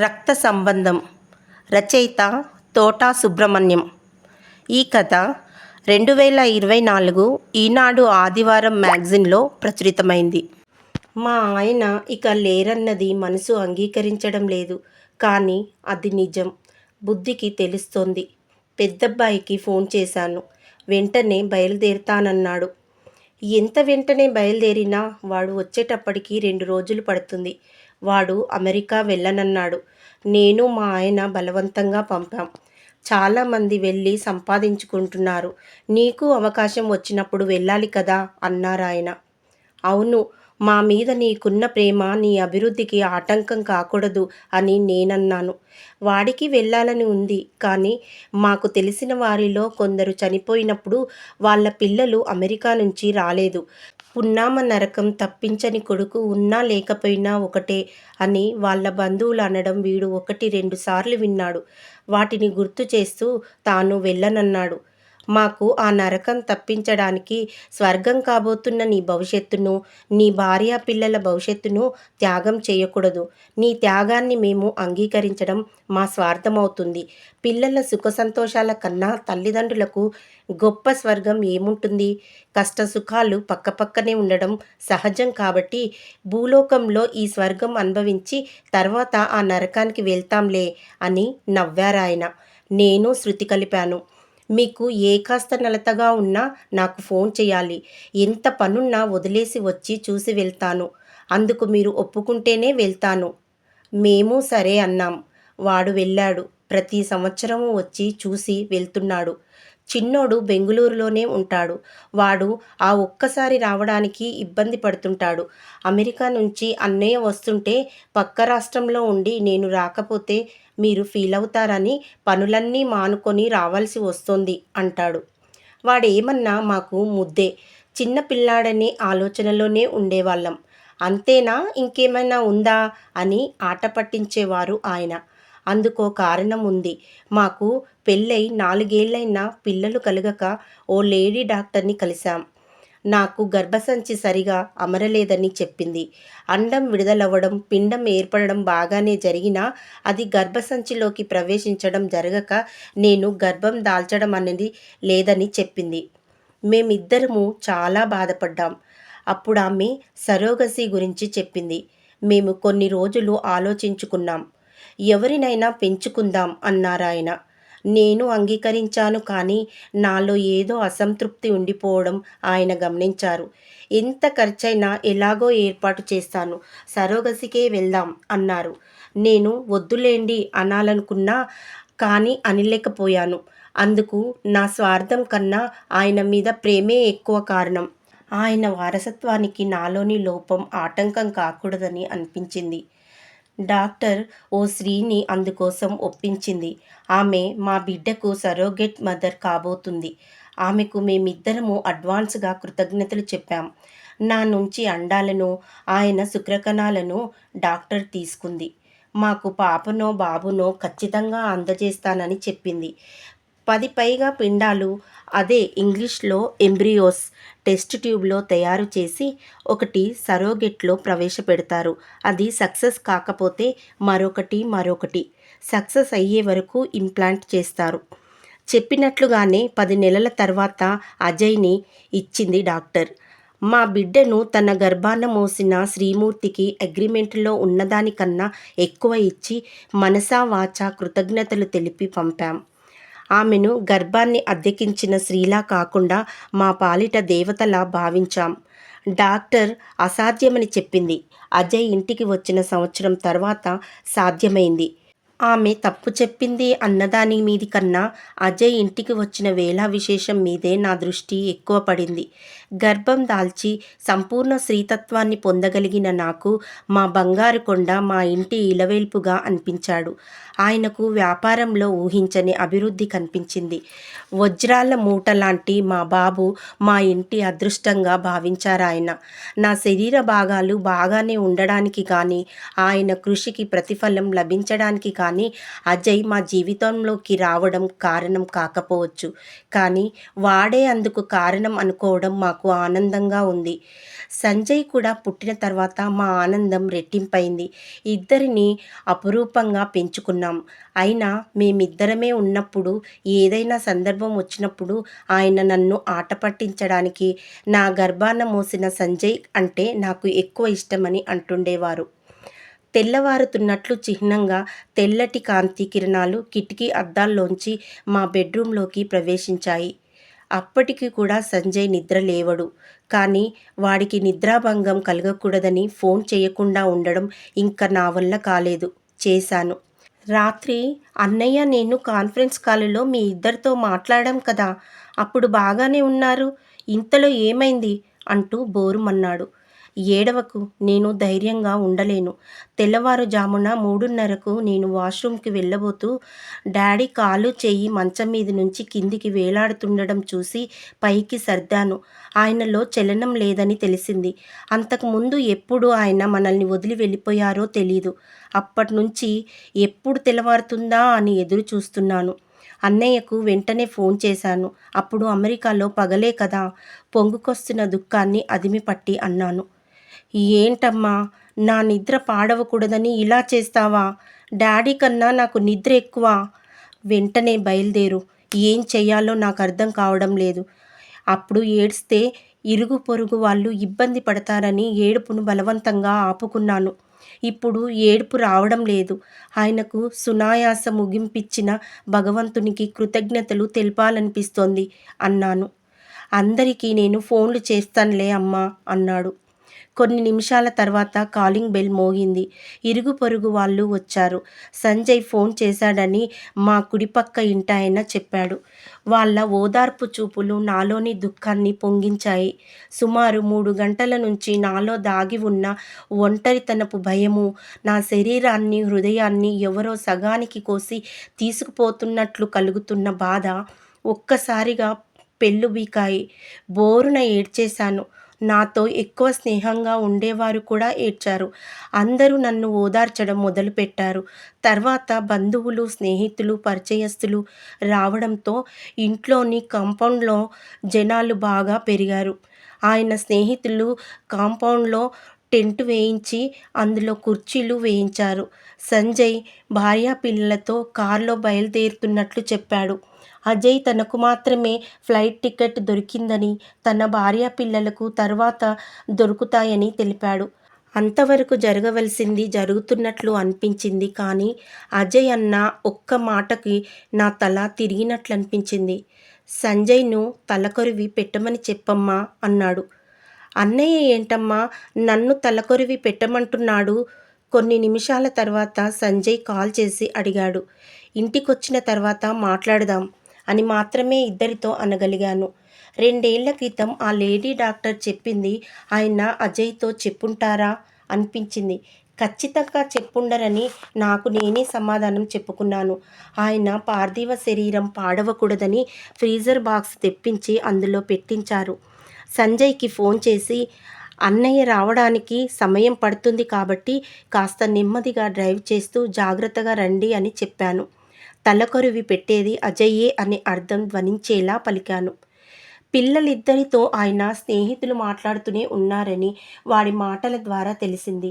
రక్త సంబంధం రచయిత తోటా సుబ్రహ్మణ్యం. ఈ కథ రెండు వేల ఇరవై నాలుగు ఈనాడు ఆదివారం మ్యాగజిన్లో ప్రచురితమైంది. మా ఆయన ఇక లేరన్నది మనసు అంగీకరించడం లేదు. కానీ అది నిజం. బుద్ధికి తెలుస్తోంది. పెద్దబ్బాయికి ఫోన్ చేశాను. వెంటనే బయలుదేరుతానన్నాడు. ఎంత వెంటనే బయలుదేరినా వాడు వచ్చేటప్పటికి రెండు రోజులు పడుతుంది. వాడు అమెరికా వెళ్ళనన్నాడు. నేను మా ఆయన బలవంతంగా పంపాం. చాలామంది వెళ్ళి సంపాదించుకుంటున్నారు. నీకు అవకాశం వచ్చినప్పుడు వెళ్ళాలి కదా అన్నారాయన అవును మా మీద నీకున్న ప్రేమ నీ అభివృద్ధికి ఆటంకం కాకూడదు అని నేనన్నాను. వాడికి వెళ్ళాలని ఉంది కానీ మాకు తెలిసిన వారిలో కొందరు చనిపోయినప్పుడు వాళ్ళ పిల్లలు అమెరికా నుంచి రాలేదు. పున్నామ నరకం తప్పించని కొడుకు ఉన్నా లేకపోయినా ఒకటే అని వాళ్ళ బంధువులు అనడం వీడు ఒకటి రెండు సార్లు విన్నాడు. వాటిని గుర్తు చేస్తూ తాను వెళ్ళనన్నాడు. మాకు ఆ నరకం తప్పించడానికి స్వర్గం కాబోతున్న నీ భవిష్యత్తును నీ భార్య పిల్లల భవిష్యత్తును త్యాగం చేయకూడదు. నీ త్యాగాన్ని మేము అంగీకరించడం మా స్వార్థమవుతుంది. పిల్లల సుఖ సంతోషాల కన్నా తల్లిదండ్రులకు గొప్ప స్వర్గం ఏముంటుంది? కష్ట సుఖాలు పక్కపక్కనే ఉండడం సహజం కాబట్టి భూలోకంలో ఈ స్వర్గం అనుభవించి తర్వాత ఆ నరకానికి వెళ్తాంలే అని నవ్వారాయన. నేను శృతి కలిపాను. మీకు ఏ కాస్త నలతగా ఉన్నా నాకు ఫోన్ చేయాలి. ఎంత పనున్నా వదిలేసి వచ్చి చూసి వెళ్తాను. అందుకు మీరు ఒప్పుకుంటేనే వెళ్తాను. మేము సరే అన్నాం. వాడు వెళ్ళాడు. ప్రతి సంవత్సరము వచ్చి చూసి వెళ్తున్నాడు. చిన్నోడు బెంగుళూరులోనే ఉంటాడు. వాడు ఆ ఒక్కసారి రావడానికి ఇబ్బంది పడుతుంటాడు. అమెరికా నుంచి అన్నయ్య వస్తుంటే పక్క రాష్ట్రంలో ఉండి నేను రాకపోతే మీరు ఫీల్ అవుతారని పనులన్నీ మానుకొని రావాల్సి వస్తుంది అంటాడు. వాడేమన్నా మాకు ముద్దే చిన్న పిల్లాడనే ఆలోచనలోనే ఉండేవాళ్ళం. అంతేనా? ఇంకేమైనా ఉందా? అని ఆట పట్టించేవారు ఆయన. అందుకో కారణం ఉంది మాకు పెళ్ళై నాలుగేళ్ళైనా పిల్లలు కలగక ఓ లేడీ డాక్టర్ని కలిశాం. నాకు గర్భసంచి సరిగా అమరలేదని చెప్పింది. అండం విడుదలవ్వడం పిండం ఏర్పడడం బాగానే జరిగినా అది గర్భసంచిలోకి ప్రవేశించడం జరగక నేను గర్భం దాల్చడం అనేది లేదని చెప్పింది. మేమిద్దరము చాలా బాధపడ్డాం. అప్పుడు ఆమె సరోగసి గురించి చెప్పింది. మేము కొన్ని రోజులు ఆలోచించుకున్నాం. ఎవరినైనా పెంచుకుందాం అన్నారాయన. నేను అంగీకరించాను కానీ నాలో ఏదో అసంతృప్తి ఉండిపోవడం ఆయన గమనించారు. ఎంత ఖర్చైనా ఎలాగో ఏర్పాటు చేస్తాను సరోగసికే వెళ్దాం అన్నారు. నేను వద్దులేండి అనాలనుకున్నా కానీ అనలేకపోయాను. అందుకు నా స్వార్థం కన్నా ఆయన మీద ప్రేమే ఎక్కువ కారణం. ఆయన వారసత్వానికి నాలోని లోపం ఆటంకం కాకూడదని అనిపించింది. డాక్టర్ ఓ స్త్రీని అందుకోసం ఒప్పించింది. ఆమె మా బిడ్డకు సరోగేట్ మదర్ కాబోతుంది. ఆమెకు మేమిద్దరము అడ్వాన్స్గా కృతజ్ఞతలు చెప్పాం. నా నుంచి అండాలను ఆయన శుక్రకణాలను డాక్టర్ తీసుకుంది. మాకు పాపనో బాబునో ఖచ్చితంగా అందజేస్తానని చెప్పింది. పది పైగా పిండాలు అదే ఇంగ్లీష్లో ఎంబ్రియోస్ టెస్ట్ ట్యూబ్లో తయారు చేసి ఒకటి సరోగెట్లో ప్రవేశపెడతారు. అది సక్సెస్ కాకపోతే మరొకటి మరొకటి సక్సెస్ అయ్యే వరకు ఇంప్లాంట్ చేస్తారు. చెప్పినట్లుగానే పది నెలల తర్వాత అజయ్ని ఇచ్చింది డాక్టర్. మా బిడ్డను తన గర్భాన మోసిన శ్రీమూర్తికి అగ్రిమెంట్లో ఉన్నదానికన్నా ఎక్కువ ఇచ్చి మనసా వాచా కృతజ్ఞతలు తెలిపి పంపాం. ఆమెను గర్భాన్ని అద్దెకించిన స్త్రీలా కాకుండా మా పాలిట దేవతలా భావించాం. డాక్టర్ అసాధ్యమని చెప్పింది. అజయ్ ఇంటికి వచ్చిన సంవత్సరం తర్వాత సాధ్యమైంది. ఆమె తప్పు చెప్పింది అన్నదాని మీది కన్నా అజయ్ ఇంటికి వచ్చిన వేళా విశేషం మీదే నా దృష్టి ఎక్కువ పడింది. గర్భం దాల్చి సంపూర్ణ స్త్రీతత్వాన్ని పొందగలిగిన నాకు మా బంగారు కొండ మా ఇంటి ఇలవేల్పుగా అనిపించాడు. ఆయనకు వ్యాపారంలో ఊహించని అభివృద్ధి కనిపించింది. వజ్రాల మూట లాంటి మా బాబు మా ఇంటి అదృష్టంగా భావించారాయన నా శరీర భాగాలు బాగానే ఉండడానికి కానీ ఆయన కృషికి ప్రతిఫలం లభించడానికి కానీ అజయ్ మా జీవితంలోకి రావడం కారణం కాకపోవచ్చు. కానీ వాడే అందుకు కారణం అనుకోవడం మాకు ఆనందంగా ఉంది. సంజయ్ కూడా పుట్టిన తర్వాత మా ఆనందం రెట్టింపైంది. ఇద్దరిని అపురూపంగా పెంచుకున్నాం. అయినా మేమిద్దరమే ఉన్నప్పుడు ఏదైనా సందర్భం వచ్చినప్పుడు ఆయన నన్ను ఆట పట్టించడానికి నా గర్భాన మోసిన సంజయ్ అంటే నాకు ఎక్కువ ఇష్టమని అంటుండేవారు. తెల్లవారుతున్నట్లు చిహ్నంగా తెల్లటి కాంతి కిరణాలు కిటికీ అద్దాల్లోంచి మా బెడ్రూంలోకి ప్రవేశించాయి. అప్పటికి కూడా సంజయ్ నిద్ర లేవడు. కానీ వాడికి నిద్రాభంగం కలగకూడదని ఫోన్ చేయకుండా ఉండడం ఇంకా నా వల్ల కాలేదు. చేశాను. రాత్రి అన్నయ్య నేను కాన్ఫరెన్స్ కాల్లో మీ ఇద్దరితో మాట్లాడాం కదా అప్పుడు బాగానే ఉన్నారు. ఇంతలో ఏమైంది? అంటూ బోరుమన్నాడు. ఏడవకు నేను ధైర్యంగా ఉండలేను. తెల్లవారుజామున మూడున్నరకు నేను వాష్రూమ్కి వెళ్ళబోతూ డాడీ కాలు చేయి మంచం మీద నుంచి కిందికి వేలాడుతుండడం చూసి పైకి సర్దాను. ఆయనలో చలనం లేదని తెలిసింది. అంతకుముందు ఎప్పుడు ఆయన మనల్ని వదిలి వెళ్ళిపోయారో తెలీదు. అప్పటి నుంచి ఎప్పుడు తెల్లవారుతుందా అని ఎదురు చూస్తున్నాను అన్నయ్యకు వెంటనే ఫోన్ చేశాను. అప్పుడు అమెరికాలో పగలే కదా పొంగుకొస్తున్న దుఃఖాన్ని అదిమి పట్టి అన్నాను. ఏంటమ్మా? నా నిద్ర పాడవకూడదని ఇలా చేస్తావా? డాడీ కన్నా నాకు నిద్ర ఎక్కువ. వెంటనే బయలుదేరు. ఏం చెయ్యాలో నాకు అర్థం కావడం లేదు. అప్పుడు ఏడ్స్తే ఇరుగు పొరుగు వాళ్ళు ఇబ్బంది పడతారని ఏడుపును బలవంతంగా ఆపుకున్నాను. ఇప్పుడు ఏడుపు రావడం లేదు. ఆయనకు సునాయాస ముగింపిచ్చిన భగవంతునికి కృతజ్ఞతలు తెలపాలనిపిస్తోంది అన్నాను. అందరికీ నేను ఫోన్లు చేస్తానులే అమ్మా అన్నాడు. కొన్ని నిమిషాల తర్వాత కాలింగ్ బెల్ మోగింది. ఇరుగు పొరుగు వాళ్ళు వచ్చారు. సంజయ్ ఫోన్ చేశాడని మా కుడిపక్క ఇంటాయన చెప్పాడు. వాళ్ళ ఓదార్పు చూపులు నాలోని దుఃఖాన్ని పొంగించాయి. సుమారు మూడు గంటల నుంచి నాలో దాగి ఉన్న ఒంటరితనపు భయము నా శరీరాన్ని హృదయాన్ని ఎవరో సగానికి కోసి తీసుకుపోతున్నట్లు కలుగుతున్న బాధ ఒక్కసారిగా పెళ్ళుబీకాయి. బోరున ఏడ్చేశాను. నాతో ఎక్కువ స్నేహంగా ఉండేవారు కూడా ఏడ్చారు. అందరూ నన్ను ఓదార్చడం మొదలుపెట్టారు. తర్వాత బంధువులు స్నేహితులు పరిచయస్తులు రావడంతో ఇంట్లోని కాంపౌండ్లో జనాలు బాగా పెరిగారు. ఆయన స్నేహితులు కాంపౌండ్లో టెంట్ వేయించి అందులో కుర్చీలు వేయించారు. సంజయ్ భార్యా పిల్లలతో కారులో బయలుదేరుతున్నట్లు చెప్పాడు. అజయ్ తనకు మాత్రమే ఫ్లైట్ టికెట్ దొరికిందని తన భార్య పిల్లలకు తర్వాత దొరుకుతాయని తెలిపాడు. అంతవరకు జరగవలసింది జరుగుతున్నట్లు అనిపించింది కానీ అజయ్ అన్న ఒక్క మాటకి నా తల తిరిగినట్లు అనిపించింది సంజయ్ను తలకొరివి పెట్టమని చెప్పమ్మా అన్నాడు. అన్నయ్య ఏంటమ్మా? నన్ను తలకొరివి పెట్టమంటున్నాడు? కొన్ని నిమిషాల తర్వాత సంజయ్ కాల్ చేసి అడిగాడు. ఇంటికొచ్చిన తర్వాత మాట్లాడదాం. అని మాత్రమే ఇద్దరితో అనగలిగాను. రెండేళ్ళ క్రితం ఆ లేడీ డాక్టర్ చెప్పింది ఆయన అజయ్తో చెప్పుంటారా? అనిపించింది. ఖచ్చితంగా చెప్పుండరని నాకు నేనే సమాధానం చెప్పుకున్నాను. ఆయన పార్థివ శరీరం పాడవకూడదని ఫ్రీజర్ బాక్స్ తెప్పించి అందులో పెట్టించారు. సంజయ్కి ఫోన్ చేసి అన్నయ్య రావడానికి సమయం పడుతుంది కాబట్టి కాస్త నెమ్మదిగా డ్రైవ్ చేస్తూ జాగ్రత్తగా రండి అని చెప్పాను. తలకరువి పెట్టేది అజయ్యే అనే అర్థం ధ్వనించేలా పలికాను. పిల్లలిద్దరితో ఆయన స్నేహితులు మాట్లాడుతూనే ఉన్నారని వాడి మాటల ద్వారా తెలిసింది.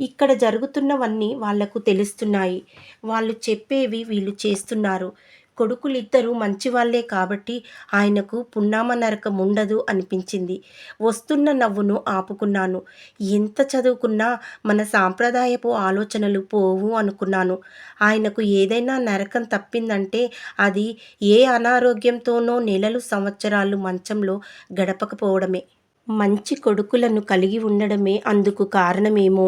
ఇక్కడ జరుగుతున్నవన్నీ వాళ్ళకు తెలుస్తున్నాయి. వాళ్ళు చెప్పేవి వీళ్ళు చేస్తున్నారు. కొడుకులిద్దరూ మంచివాళ్ళే కాబట్టి ఆయనకు పున్నామ నరకం ఉండదు అనిపించింది. వస్తున్న నవ్వును ఆపుకున్నాను. ఎంత చదువుకున్నా మన సాంప్రదాయపు ఆలోచనలు పోవు అనుకున్నాను. ఆయనకు ఏదైనా నరకం తప్పిందంటే అది ఏ అనారోగ్యంతోనో నెలలు సంవత్సరాలు మంచంలో గడపకపోవడమే. మంచి కొడుకులను కలిగి ఉండడమే అందుకు కారణమేమో?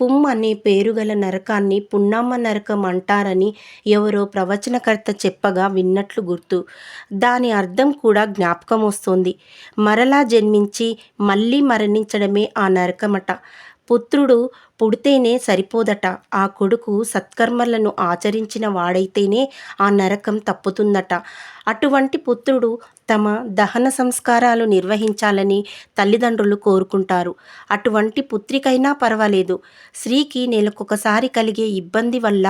పుమ్ అనే పేరుగల నరకాన్ని పున్నమ్మ నరకం అంటారని ఎవరో ప్రవచనకర్త చెప్పగా విన్నట్లు గుర్తు. దాని అర్థం కూడా జ్ఞాపకం వస్తుంది. మరలా జన్మించి మళ్ళీ మరణించడమే ఆ నరకమట. పుత్రుడు పుడితేనే సరిపోదట. ఆ కొడుకు సత్కర్మలను ఆచరించిన వాడైతేనే ఆ నరకం తప్పుతుందట. అటువంటి పుత్రుడు తమ దహన సంస్కారాలు నిర్వహించాలని తల్లిదండ్రులు కోరుకుంటారు. అటువంటి పుత్రికైనా పర్వాలేదు. స్త్రీకి నెలకొకసారి కలిగే ఇబ్బంది వల్ల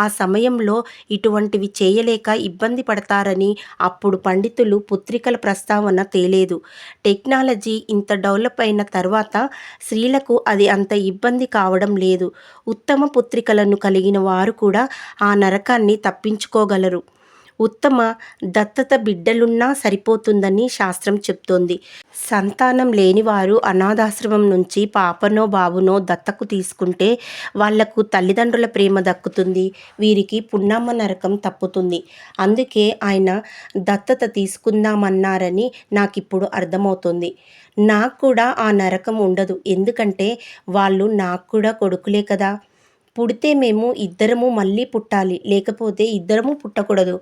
ఆ సమయంలో ఇటువంటివి చేయలేక ఇబ్బంది పడతారని అప్పుడు పండితులు పుత్రికల ప్రస్తావన తేలేదు. టెక్నాలజీ ఇంత డెవలప్ అయిన తర్వాత స్త్రీలకు అది అంత ఇబ్బంది కావడం లేదు. ఉత్తమ పుత్రికలను కలిగిన వారు కూడా ఆ నరకాన్ని తప్పించుకోగలరు. ఉత్తమ దత్తత బిడ్డలున్నా సరిపోతుందని శాస్త్రం చెప్తోంది. సంతానం లేనివారు అనాథాశ్రమం నుంచి పాపనో బాబునో దత్తకు తీసుకుంటే వాళ్ళకు తల్లిదండ్రుల ప్రేమ దక్కుతుంది. వీరికి పున్నమ్మ నరకం తప్పుతుంది. అందుకే ఆయన దత్తత తీసుకుందామన్నారని నాకు ఇప్పుడు అర్థమవుతుంది. నాకు కూడా ఆ నరకం ఉండదు. ఎందుకంటే వాళ్ళు నాకు కూడా కొడుకులే కదా. పుడితే మేము ఇద్దరము మళ్ళీ పుట్టాలి. లేకపోతే ఇద్దరము పుట్టకూడదు.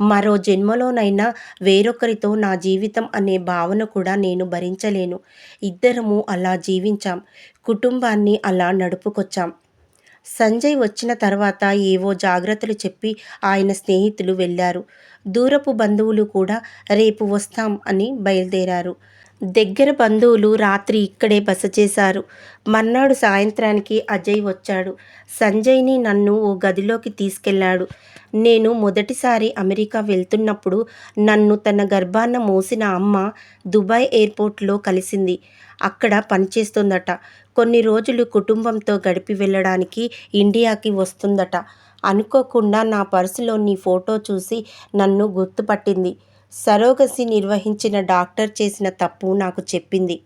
మరో జన్మలోనైనా వేరొకరితో నా జీవితం అనే భావన కూడా నేను భరించలేను. ఇద్దరము అలా జీవించాం. కుటుంబాన్ని అలా నడుపుకొచ్చాం. సంజయ్ వచ్చిన తర్వాత ఏవో జాగ్రత్తలు చెప్పి ఆయన స్నేహితులు వెళ్ళారు. దూరపు బంధువులు కూడా రేపు వస్తాం అని బయలుదేరారు. దగ్గర బంధువులు రాత్రి ఇక్కడే బస చేశారు. మర్నాడు సాయంత్రానికి అజయ్ వచ్చాడు. సంజయ్ని నన్ను ఓ గదిలోకి తీసుకెళ్ళాడు నేను మొదటిసారి అమెరికా వెళ్తున్నప్పుడు నన్ను తన గర్భాన్న మోసిన అమ్మ దుబాయ్ ఎయిర్పోర్ట్లో కలిసింది. అక్కడ పనిచేస్తుందట. కొన్ని రోజులు కుటుంబంతో గడిపి వెళ్ళడానికి ఇండియాకి వస్తుందట. అనుకోకుండా నా పర్సులో నీ ఫోటో చూసి నన్ను గుర్తుపట్టింది. సరోగసి నిర్వహించిన డాక్టర్ చేసిన తప్పు నాకు చెప్పింది.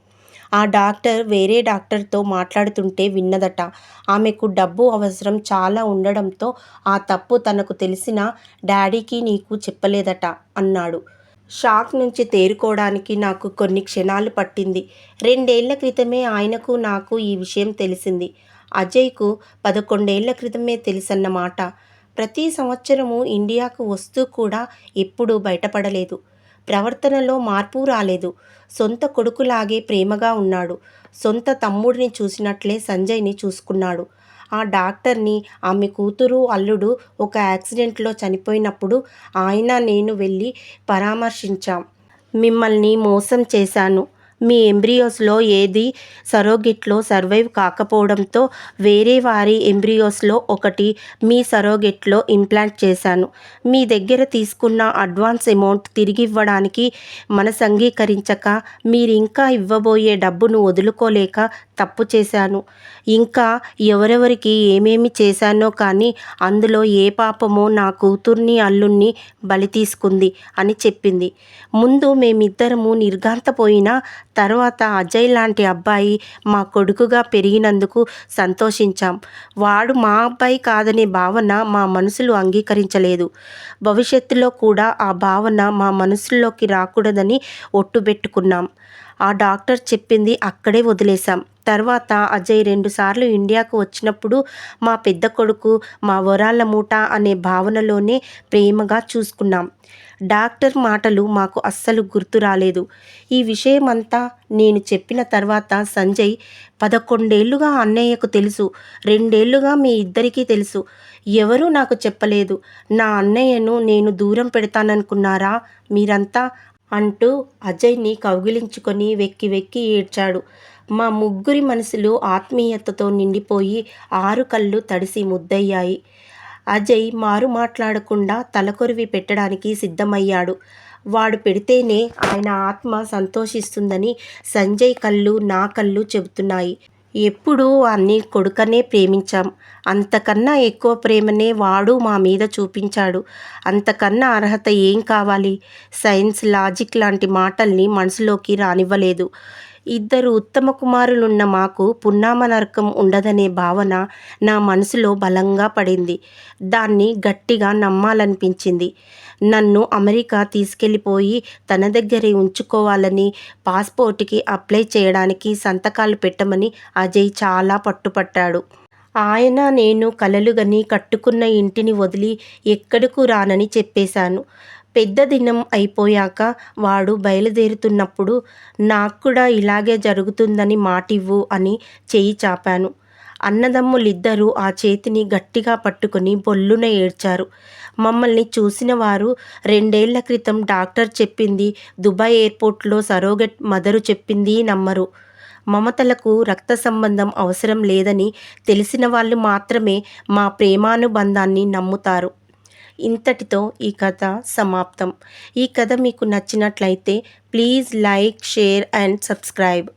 ఆ డాక్టర్ వేరే డాక్టర్తో మాట్లాడుతుంటే విన్నదట. ఆమెకు డబ్బు అవసరం చాలా ఉండడంతో ఆ తప్పు తనకు తెలిసిన డాడీకి నీకు చెప్పలేదట అన్నాడు. షాక్ నుంచి తేరుకోవడానికి నాకు కొన్ని క్షణాలు పట్టింది. రెండేళ్ళ క్రితమే ఆయనకు నాకు ఈ విషయం తెలిసింది. అజయ్కు పదకొండేళ్ళ క్రితమే తెలుసన్నమాట. ప్రతి సంవత్సరము ఇండియాకు వస్తూ కూడా ఎప్పుడూ బయటపడలేదు. ప్రవర్తనలో మార్పు రాలేదు. సొంత కొడుకులాగే ప్రేమగా ఉన్నాడు. సొంత తమ్ముడిని చూసినట్లే సంజయ్ని చూసుకున్నాడు. ఆ డాక్టర్ని ఆమె కూతురు అల్లుడు ఒక యాక్సిడెంట్లో చనిపోయినప్పుడు ఆయన నేను వెళ్ళి పరామర్శించాం. మిమ్మల్ని మోసం చేశాను. మీ ఎంబ్రియోస్లో ఏది సరోగెట్లో సర్వైవ్ కాకపోవడంతో వేరే వారి ఎంబ్రియోస్లో ఒకటి మీ సరోగెట్లో ఇంప్లాంట్ చేశాను. మీ దగ్గర తీసుకున్న అడ్వాన్స్ అమౌంట్ తిరిగి ఇవ్వడానికి మనసు అంగీకరించక మీరు ఇంకా ఇవ్వబోయే డబ్బును వదులుకోలేక తప్పు చేశాను. ఇంకా ఎవరెవరికి ఏమేమి చేశానో కానీ అందులో ఏ పాపమో నా కూతుర్ని అల్లుణ్ణి బలి తీసుకుంది అని చెప్పింది. ముందు మేమిద్దరము నిర్ఘాంతపోయినా తర్వాత అజయ్ లాంటి అబ్బాయి మా కొడుకుగా పెరిగినందుకు సంతోషించాం. వాడు మా అబ్బాయి కాదనే భావన మా మనసులు అంగీకరించలేదు. భవిష్యత్తులో కూడా ఆ భావన మా మనసుల్లోకి రాకూడదని ఒట్టుబెట్టుకున్నాం ఆ డాక్టర్ చెప్పింది అక్కడే వదిలేశాం. తర్వాత అజయ్ రెండుసార్లు ఇండియాకు వచ్చినప్పుడు మా పెద్ద కొడుకు మా వరాల మూట అనే భావనలోనే ప్రేమగా చూసుకున్నాం. డాక్టర్ మాటలు మాకు అస్సలు గుర్తు రాలేదు. ఈ విషయమంతా నేను చెప్పిన తర్వాత సంజయ్ పదకొండేళ్ళుగా అన్నయ్యకు తెలుసు రెండేళ్ళుగా మీ ఇద్దరికీ తెలుసు. ఎవరూ నాకు చెప్పలేదు నా అన్నయ్యను నేను దూరం పెడతాననుకున్నారా? మీరంతా అంటూ అజయ్ని కౌగిలించుకొని వెక్కి వెక్కి ఏడ్చాడు. మా ముగ్గురి మనసులు ఆత్మీయతతో నిండిపోయి ఆరు కళ్ళు తడిసి ముద్దయ్యాయి. అజయ్ మారు మాట్లాడకుండా తలకొరివి పెట్టడానికి సిద్ధమయ్యాడు. వాడు పెడితేనే ఆయన ఆత్మ సంతోషిస్తుందని సంజయ్ కళ్ళు నా కళ్ళు చెబుతున్నాయి. ఎప్పుడూ అన్ని కొడుకనే ప్రేమించాం. అంతకన్నా ఎక్కువ ప్రేమనే వాడు మా మీద చూపించాడు. అంతకన్నా అర్హత ఏం కావాలి? సైన్స్ లాజిక్ లాంటి మాటల్ని మనసులోకి రానివ్వలేదు. ఇద్దరు ఉత్తమ కుమారులున్న మాకు పున్నామ నరకం ఉండదనే భావన నా మనసులో బలంగా పడింది. దాన్ని గట్టిగా నమ్మాలనిపించింది. నన్ను అమెరికా తీసుకెళ్ళిపోయి తన దగ్గరే ఉంచుకోవాలని పాస్పోర్ట్కి అప్లై చేయడానికి సంతకాలు పెట్టమని అజయ్ చాలా పట్టుపట్టాడు. ఆయన నేను కలలుగని కట్టుకున్న ఇంటిని వదిలి ఎక్కడకు రానని చెప్పేశాను. పెద్ద దినం అయిపోయాక వాడు బయలుదేరుతున్నప్పుడు నాకు కూడా ఇలాగే జరుగుతుందని మాటివ్వు అని చేయి చాపాను. అన్నదమ్ములిద్దరూ ఆ చేతిని గట్టిగా పట్టుకుని బొల్లున ఏడ్చారు. మమ్మల్ని చూసిన వారు రెండేళ్ళ క్రితం డాక్టర్ చెప్పింది దుబాయ్ ఎయిర్పోర్ట్లో సరోగెట్ మదరు చెప్పింది నమ్మరు. మమతలకు రక్త సంబంధం అవసరం లేదని తెలిసిన వాళ్ళు మాత్రమే మా ప్రేమానుబంధాన్ని నమ్ముతారు. ఇంతటితో ఈ కథ సమాప్తం. ఈ కథ మీకు నచ్చినట్లయితే please like share and subscribe.